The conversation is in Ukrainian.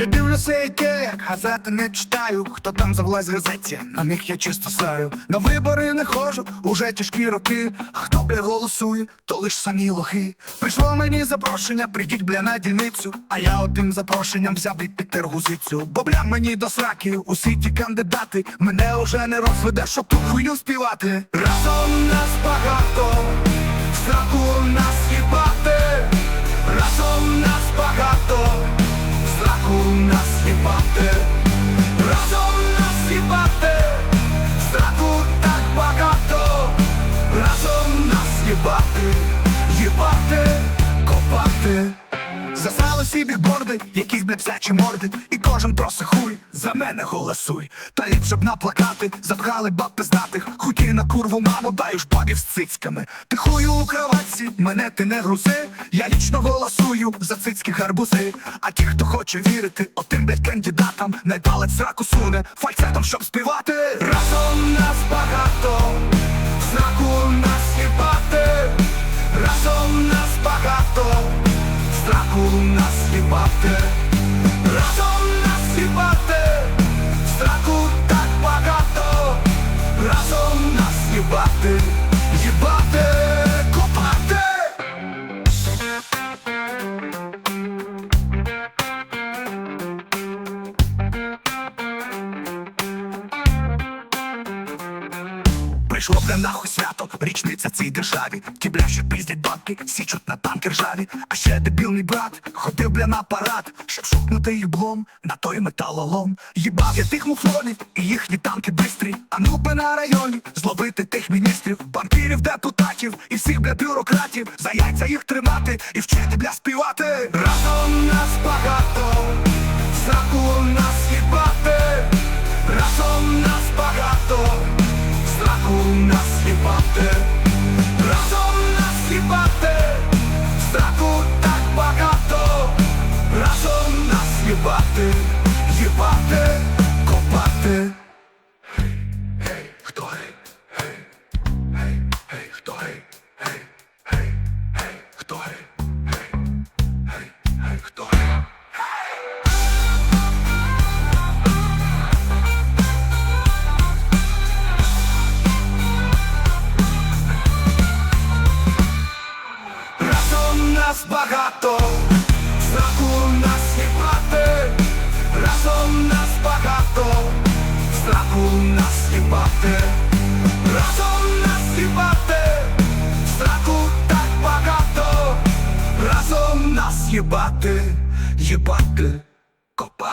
Не дивлюся, яке, газети не читаю. Хто там за власть в газеті, на них я чисто саю. На вибори не ходжу, уже тяжкі роки. Хто бля голосує, то лиш самі лохи. Прийшло мені запрошення, прийдіть бля на дільницю. А я одним запрошенням взяв і підтер гузицю. Бо бля мені до сраки, усі ті кандидати. Мене уже не розведе, щоб ту хуйню співати. Разом нас багато, в страху нас всі бігборди, якісь бля псячі морди, і кожен просить хуй, за мене голосуй. Та ліпше б на плакати запхали баб пиздатих, хуті на курву маму даєш бабів з цицьками. Ти хую у кроватці, мене ти не грузи. Я лічно голосую за цицькі гарбузи. А ті, хто хоче вірити, отим блядь кандидатам, не палець сраку суне, фальцетом, щоб співати. Разом нас багато, знаку нас їбати. Разом нас багато, страху нас їбати. Разом нас їбати, страху так багато. Разом нас їбати, Прийшло бля нахуй свято, річниця цій державі. Ті бля, що піздять бабки, січуть на танки ржаві. А ще дебілний брат, ходив бля на парад Щоб шукнути їх блом на той металолом. Їбав я тих муфлонів і їхні танки бистрі. А ну би на районі зловити тих міністрів Банкірів, депутатів і всіх бля бюрократів. За яйця їх тримати і вчити бля співати. Разом нас багато, їбати, їбати, копати. Гей, гей, хто гей, гей, гей, гей, хто гей, гей, гей, гей, хто гей, гей, гей, гей, хто гей. Разом нас багато, страху нас багато, страху нас їбати, разом нас їбати, страху так багато, разом нас їбати, їбати, копати.